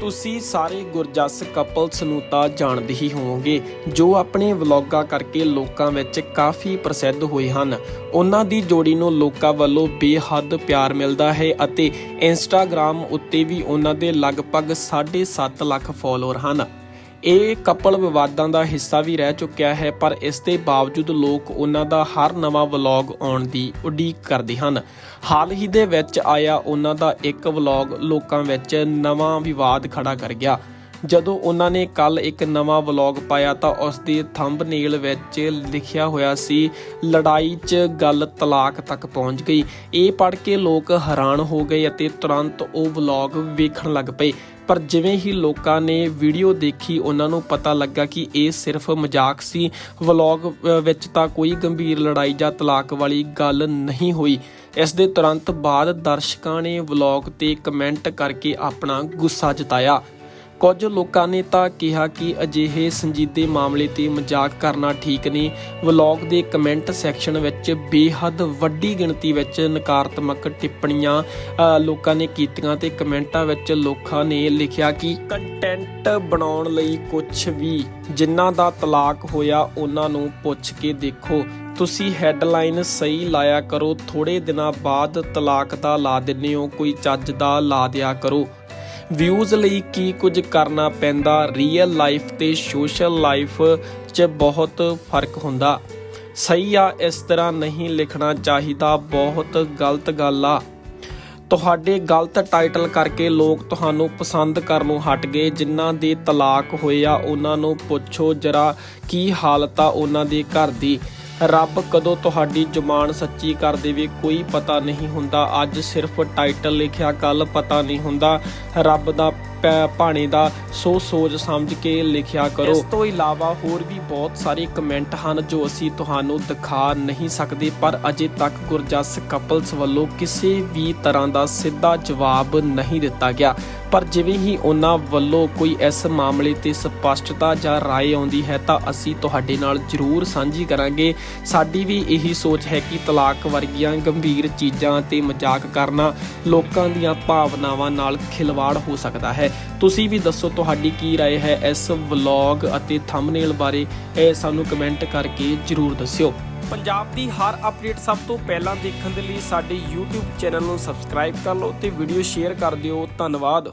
ਤੁਸੀਂ ਸਾਰੇ ਗੁਰਜਸ ਕਪਲਸ ਨੂੰ ਤਾਂ ਜਾਣਦੇ ਹੀ ਹੋਵੋਗੇ, ਜੋ ਆਪਣੇ ਵਲੌਗਾਂ ਕਰਕੇ ਲੋਕਾਂ ਵਿੱਚ ਕਾਫੀ ਪ੍ਰਸਿੱਧ ਹੋਏ ਹਨ। ਉਹਨਾਂ ਦੀ ਜੋੜੀ ਨੂੰ ਲੋਕਾਂ ਵੱਲੋਂ ਬੇਹੱਦ ਪਿਆਰ ਮਿਲਦਾ ਹੈ ਅਤੇ ਇੰਸਟਾਗ੍ਰam ਉੱਤੇ ਵੀ ਉਹਨਾਂ ਦੇ ਲਗਭਗ 7.5 ਲੱਖ ਫਾਲੋਅਰ ਹਨ। ਇਹ ਕਪਲ ਵਿਵਾਦਾਂ ਦਾ ਹਿੱਸਾ ਵੀ ਰਹਿ ਚੁੱਕਿਆ ਹੈ, ਪਰ ਇਸ ਦੇ ਬਾਵਜੂਦ ਲੋਕ ਉਹਨਾਂ ਦਾ ਹਰ ਨਵਾਂ ਵਲੌਗ ਆਉਣ ਦੀ ਉਡੀਕ ਕਰਦੇ ਹਨ। ਹਾਲ ਹੀ ਦੇ ਵਿੱਚ ਆਇਆ ਉਹਨਾਂ ਦਾ ਇੱਕ ਵਲੌਗ, ਲੋਕਾਂ ਵਿੱਚ ਨਵਾਂ ਵਿਵਾਦ ਖੜਾ ਕਰ ਗਿਆ। ਜਦੋਂ ਉਹਨਾਂ ਨੇ ਕੱਲ ਇੱਕ ਨਵਾਂ ਵਲੌਗ ਪਾਇਆ ਤਾਂ ਉਸ ਦੇ ਥੰਬਨੇਲ ਵਿੱਚ ਲਿਖਿਆ ਹੋਇਆ ਸੀ, ਲੜਾਈ 'ਚ ਗੱਲ ਤਲਾਕ ਤੱਕ ਪਹੁੰਚ ਗਈ। ਇਹ ਪੜ੍ਹ ਕੇ ਲੋਕ ਹੈਰਾਨ ਹੋ ਗਏ ਅਤੇ ਤੁਰੰਤ ਉਹ ਵਲੌਗ ਵੇਖਣ ਲੱਗ ਪਏ। ਪਰ ਜਿਵੇਂ ਹੀ ਲੋਕਾਂ ਨੇ ਵੀਡੀਓ ਦੇਖੀ, ਉਹਨਾਂ ਨੂੰ ਪਤਾ ਲੱਗਾ ਕਿ ਇਹ ਸਿਰਫ ਮਜ਼ਾਕ ਸੀ। ਵਲੌਗ ਵਿੱਚ ਤਾਂ ਕੋਈ ਗੰਭੀਰ ਲੜਾਈ ਜਾਂ ਤਲਾਕ ਵਾਲੀ ਗੱਲ ਨਹੀਂ ਹੋਈ। ਇਸ ਦੇ ਤੁਰੰਤ ਬਾਅਦ ਦਰਸ਼ਕਾਂ ਨੇ ਵਲੌਗ ਤੇ ਕਮੈਂਟ ਕਰਕੇ ਆਪਣਾ ਗੁੱਸਾ ਜਤਾਇਆ। ਕੁਝ ਲੋਕਾਂ ਨੇ ਤਾਂ ਕਿਹਾ ਕਿ ਅਜਿਹੇ ਸੰਜੀਦੇ ਮਾਮਲੇ ਤੇ ਮਜ਼ਾਕ ਕਰਨਾ ਠੀਕ ਨਹੀਂ। ਵਲੌਗ ਦੇ ਕਮੈਂਟ ਸੈਕਸ਼ਨ ਵਿੱਚ ਬੇਹੱਦ ਵੱਡੀ ਗਿਣਤੀ ਵਿੱਚ ਨਕਾਰਾਤਮਕ ਟਿੱਪਣੀਆਂ ਲੋਕਾਂ ਨੇ ਕੀਤੀਆਂ ਤੇ ਕਮੈਂਟਾਂ ਵਿੱਚ ਲੋਕਾਂ ਨੇ ਲਿਖਿਆ ਕਿ ਕੰਟੈਂਟ ਬਣਾਉਣ ਲਈ ਕੁਝ ਵੀ, ਜਿਨ੍ਹਾਂ ਦਾ ਤਲਾਕ ਹੋਇਆ ਉਹਨਾਂ ਨੂੰ ਪੁੱਛ ਕੇ ਦੇਖੋ। ਤੁਸੀਂ ਹੈਡਲਾਈਨ ਸਹੀ ਲਾਇਆ ਕਰੋ ਥੋੜੇ ਦਿਨਾਂ ਬਾਅਦ ਤਲਾਕ ਦਾ ਲਾ ਦਿੰਦੇ ਹੋ, ਕੋਈ ਚੱਜ ਦਾ ਲਾ ਦਿਆ ਕਰੋ। ਵਿਊਜ਼ ਲਈ ਕੀ ਕੁਝ ਕਰਨਾ ਪੈਂਦਾ? ਰੀਅਲ ਲਾਈਫ ਤੇ ਸੋਸ਼ਲ ਲਾਈਫ 'ਚ ਬਹੁਤ ਫ਼ਰਕ ਹੁੰਦਾ। ਸਹੀ ਆ, ਇਸ ਤਰ੍ਹਾਂ ਨਹੀਂ ਲਿਖਣਾ ਚਾਹੀਦਾ। ਬਹੁਤ ਗਲਤ ਗੱਲ ਆ। ਤੁਹਾਡੇ ਗਲਤ ਟਾਈਟਲ ਕਰਕੇ ਲੋਕ ਤੁਹਾਨੂੰ ਪਸੰਦ ਕਰਨੋਂ ਹਟ ਗਏ। ਜਿਨ੍ਹਾਂ ਦੇ ਤਲਾਕ ਹੋਏ ਆ, ਉਹਨਾਂ ਨੂੰ ਪੁੱਛੋ ਜਰਾ ਕੀ ਹਾਲਤ ਆ ਉਹਨਾਂ ਦੇ ਘਰ ਦੀ। ਰੱਬ ਕਦੋਂ ਤੁਹਾਡੀ ਜ਼ੁਬਾਨ ਸੱਚੀ ਕਰ ਦੇਵੇ, ਕੋਈ ਪਤਾ ਨਹੀਂ ਹੁੰਦਾ। ਅੱਜ ਸਿਰਫ ਟਾਈਟਲ ਲਿਖਿਆ ਕੱਲ ਪਤਾ ਨਹੀਂ ਹੁੰਦਾ। ਰੱਬ ਦਾ ਭਾਣੇ ਦਾ ਸੋ ਸੋਚ ਸਮਝ ਕੇ ਲਿਖਿਆ ਕਰੋ ਇਸ ਤੋਂ ਇਲਾਵਾ ਹੋਰ ਵੀ ਬਹੁਤ ਸਾਰੇ ਕਮੈਂਟ ਹਨ ਜੋ ਅਸੀਂ ਤੁਹਾਨੂੰ ਦਿਖਾ ਨਹੀਂ ਸਕਦੇ ਪਰ ਅਜੇ ਤੱਕ ਗੁਰਜਸ ਕਪਲਸ ਵੱਲੋਂ ਕਿਸੇ ਵੀ ਤਰ੍ਹਾਂ ਦਾ ਸਿੱਧਾ ਜਵਾਬ ਨਹੀਂ ਦਿੱਤਾ ਗਿਆ ਪਰ ਜਿਵੇਂ ਹੀ ਉਹਨਾਂ ਵੱਲੋਂ ਕੋਈ ਇਸ ਮਾਮਲੇ ਤੇ ਸਪਸ਼ਟਤਾ ਜਾਂ رائے ਆਉਂਦੀ ਹੈ ਤਾਂ ਅਸੀਂ ਤੁਹਾਡੇ ਨਾਲ ਜ਼ਰੂਰ ਸਾਂਝੀ ਕਰਾਂਗੇ ਸਾਡੀ ਵੀ ਇਹੀ ਸੋਚ ਹੈ ਕਿ ਤਲਾਕ ਵਰਗੀਆਂ ਗੰਭੀਰ ਚੀਜ਼ਾਂ ਤੇ ਮਜ਼ਾਕ ਕਰਨਾ ਲੋਕਾਂ ਦੀਆਂ ਭਾਵਨਾਵਾਂ ਨਾਲ ਖਿਲਵਾੜ ਹੋ ਸਕਦਾ ਹੈ ਤੁਸੀਂ ਵੀ ਦੱਸੋ ਤੁਹਾਡੀ ਕੀ رائے ਹੈ ਇਸ ਵਲੌਗ ਅਤੇ ਥੰਬਨੇਲ ਬਾਰੇ ਇਹ ਸਾਨੂੰ ਕਮੈਂਟ ਕਰਕੇ ਜ਼ਰੂਰ ਦੱਸਿਓ ਪੰਜਾਬ ਦੀ ਹਰ ਅਪਡੇਟ ਸਭ ਤੋਂ ਪਹਿਲਾਂ ਦੇਖਣ ਦੇ ਲਈ ਸਾਡੇ YouTube ਚੈਨਲ ਨੂੰ ਸਬਸਕ੍ਰਾਈਬ ਕਰ ਲਓ ਤੇ ਵੀਡੀਓ ਸ਼ੇਅਰ ਕਰ ਦਿਓ ਧੰਨਵਾਦ